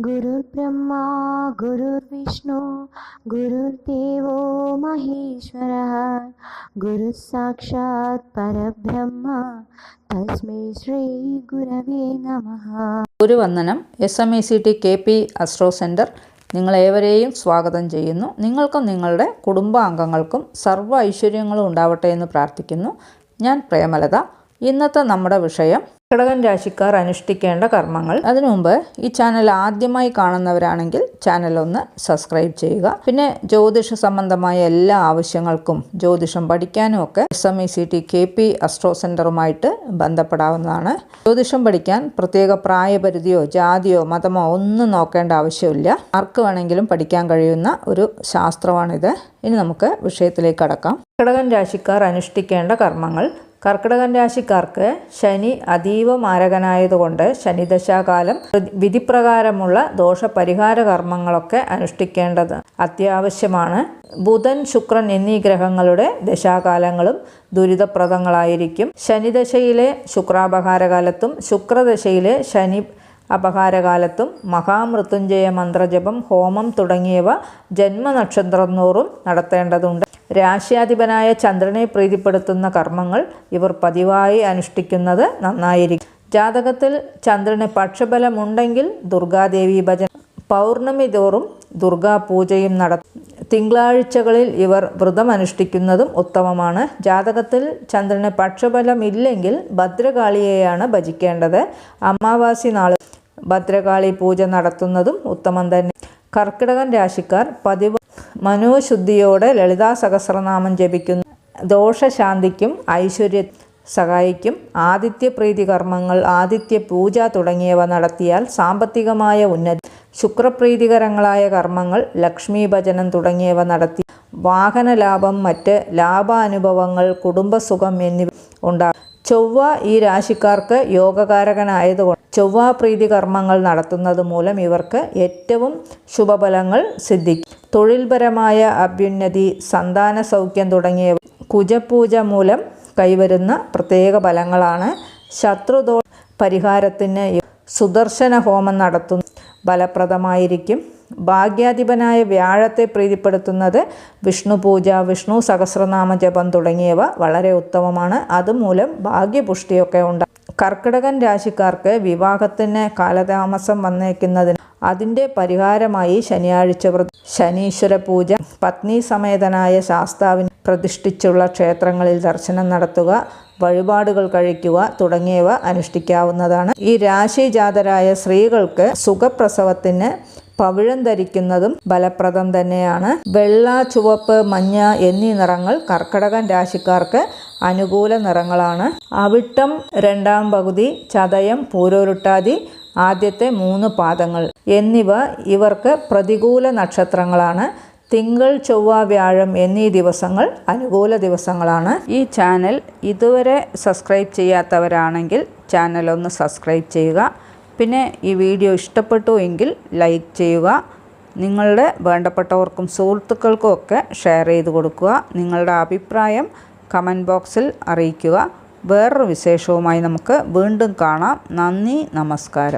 गुरुर्ब्रह्मा गुरुर्विष्णु गुरुर्देवो महेश्वरः गुरुः साक्षात् परब्रह्म തസ്മൈ ശ്രീ ഗുരവേ നമഃ ഗുരുവന്ദനം S M E C T K P astro centre നിങ്ങളേവരെയും സ്വാഗതം ചെയ്യുന്നു നിങ്ങൾക്കും നിങ്ങളുടെ കുടുംബാംഗങ്ങൾക്കും സർവ്വ ഐശ്വര്യങ്ങളും ഉണ്ടാവട്ടെ എന്ന് പ്രാർത്ഥിക്കുന്നു ഞാൻ പ്രേമലത ഇന്നത്തെ നമ്മുടെ വിഷയം കടകൻ രാശിക്കാർ അനുഷ്ഠിക്കേണ്ട കർമ്മങ്ങൾ. അതിനു മുമ്പ് ഈ ചാനൽ ആദ്യമായി കാണുന്നവരാണെങ്കിൽ ചാനൽ ഒന്ന് സബ്സ്ക്രൈബ് ചെയ്യുക. പിന്നെ ജ്യോതിഷ സംബന്ധമായ എല്ലാ ആവശ്യങ്ങൾക്കും ജ്യോതിഷം പഠിക്കാനും ഒക്കെ S M E C T K P astro സെന്ററുമായിട്ട് ബന്ധപ്പെടാവുന്നതാണ്. ജ്യോതിഷം പഠിക്കാൻ പ്രത്യേക പ്രായപരിധിയോ ജാതിയോ മതമോ ഒന്നും നോക്കേണ്ട ആവശ്യമില്ല. ആർക്ക് വേണമെങ്കിലും പഠിക്കാൻ കഴിയുന്ന ഒരു ശാസ്ത്രമാണിത്. ഇനി നമുക്ക് വിഷയത്തിലേക്ക് കടക്കാം. കടകൻ രാശിക്കാർ അനുഷ്ഠിക്കേണ്ട കർമ്മങ്ങൾ. കർക്കിടകൻ രാശിക്കാർക്ക് ശനി അതീവ മാരകനായതുകൊണ്ട് ശനിദശാകാലം വിധിപ്രകാരമുള്ള ദോഷപരിഹാര കർമ്മങ്ങളൊക്കെ അനുഷ്ഠിക്കേണ്ടത് അത്യാവശ്യമാണ്. ബുധൻ ശുക്രൻ എന്നീ ഗ്രഹങ്ങളുടെ ദശാകാലങ്ങളും ദുരിതപ്രദങ്ങളായിരിക്കും. ശനിദശയിലെ ശുക്രാപഹാരകാലത്തും ശുക്രദശയിലെ ശനി അപഹാരകാലത്തും മഹാമൃത്യുഞ്ജയ മന്ത്രജപം ഹോമം തുടങ്ങിയവ ജന്മനക്ഷത്രം തോറും നടത്തേണ്ടതുണ്ട്. രാശ്യാധിപനായ ചന്ദ്രനെ പ്രീതിപ്പെടുത്തുന്ന കർമ്മങ്ങൾ ഇവർ പതിവായി അനുഷ്ഠിക്കുന്നത് നന്നായിരിക്കും. ജാതകത്തിൽ ചന്ദ്രന് പക്ഷബലമുണ്ടെങ്കിൽ ദുർഗാദേവി ഭജന പൗർണമി തോറും ദുർഗാപൂജയും നട തിങ്കളാഴ്ചകളിൽ ഇവർ വ്രതം അനുഷ്ഠിക്കുന്നതും ഉത്തമമാണ്. ജാതകത്തിൽ ചന്ദ്രന് പക്ഷബലമില്ലെങ്കിൽ ഭദ്രകാളിയെയാണ് ഭജിക്കേണ്ടത്. അമാവാസി നാൾ ഭദ്രകാളി പൂജ നടത്തുന്നതും ഉത്തമം തന്നെ. കർക്കിടകൻ രാശിക്കാർ പതിവ് മനോശുദ്ധിയോടെ ലളിതാ സഹസ്രനാമം ജപിക്കുന്നു. ദോഷശാന്തിക്കും ഐശ്വര്യ സഹായിക്കും ആദിത്യപ്രീതി കർമ്മങ്ങൾ ആദിത്യ പൂജ തുടങ്ങിയവ നടത്തിയാൽ സാമ്പത്തികമായ ഉന്നതി ശുക്രപ്രീതികരങ്ങളായ കർമ്മങ്ങൾ ലക്ഷ്മി ഭജനം തുടങ്ങിയവ നടത്തി വാഹന ലാഭം മറ്റ് ലാഭാനുഭവങ്ങൾ കുടുംബസുഖം എന്നിവ ഉണ്ടാകും. ചൊവ്വ ഈ രാശിക്കാർക്ക് യോഗകാരകനായതുകൊണ്ട് ചൊവ്വ പ്രീതി കർമ്മങ്ങൾ നടത്തുന്നത് മൂലം ഇവർക്ക് ഏറ്റവും ശുഭഫലങ്ങൾ സിദ്ധിക്കും. തൊഴിൽപരമായ അഭ്യുന്നതി സന്താന സൗഖ്യം തുടങ്ങിയവ കുജപൂജ മൂലം കൈവരുന്ന പ്രത്യേക ഫലങ്ങളാണ് ശത്രുദോ പരിഹാരത്തിന് സുദർശന ഹോമം നടത്തുന്ന ഫലപ്രദമായിരിക്കും. ഭാഗ്യാധിപനായ വ്യാഴത്തെ പ്രീതിപ്പെടുത്തുന്നത് വിഷ്ണു പൂജ വിഷ്ണു സഹസ്രനാമ ജപം തുടങ്ങിയവ വളരെ ഉത്തമമാണ്. അതുമൂലം ഭാഗ്യപുഷ്ടിയൊക്കെ ഉണ്ടാകും. കർക്കിടകൻ രാശിക്കാർക്ക് വിവാഹത്തിന് കാലതാമസം വന്നേക്കുന്നതിന് അതിന്റെ പരിഹാരമായി ശനിയാഴ്ച ശനീശ്വര പൂജ പത്നി സമേതനായ ശാസ്താവിന് പ്രതിഷ്ഠിച്ചുള്ള ക്ഷേത്രങ്ങളിൽ ദർശനം നടത്തുക വഴിപാടുകൾ കഴിക്കുക തുടങ്ങിയവ അനുഷ്ഠിക്കാവുന്നതാണ്. ഈ രാശിജാതരായ സ്ത്രീകൾക്ക് സുഖപ്രസവത്തിന് പവിഴം ധരിക്കുന്നതും ഫലപ്രദം തന്നെയാണ്. വെള്ള ചുവപ്പ് മഞ്ഞ എന്നീ നിറങ്ങൾ കർക്കടകൻ രാശിക്കാർക്ക് അനുകൂല നിറങ്ങളാണ്. അവിട്ടം രണ്ടാം പകുതി ചതയം പൂരോരുട്ടാതി ആദ്യത്തെ മൂന്ന് പാദങ്ങൾ. എന്നിവ ഇവർക്ക് പ്രതികൂല നക്ഷത്രങ്ങളാണ്. തിങ്കൾ ചൊവ്വ വ്യാഴം എന്നീ ദിവസങ്ങൾ അനുകൂല ദിവസങ്ങളാണ്. ഈ ചാനൽ ഇതുവരെ സബ്സ്ക്രൈബ് ചെയ്യാത്തവരാണെങ്കിൽ ചാനൽ ഒന്ന് സബ്സ്ക്രൈബ് ചെയ്യുക. പിന്നെ ഈ വീഡിയോ ഇഷ്ടപ്പെട്ടു എങ്കിൽ ലൈക്ക് ചെയ്യുക. നിങ്ങളുടെ വേണ്ടപ്പെട്ടവർക്കും സുഹൃത്തുക്കൾക്കും ഒക്കെ ഷെയർ ചെയ്ത് കൊടുക്കുക. നിങ്ങളുടെ അഭിപ്രായം കമന്റ് ബോക്സിൽ അറിയിക്കുക. വേറൊരു വിശേഷവുമായി നമുക്ക് വീണ്ടും കാണാം. നന്ദി നമസ്കാരം.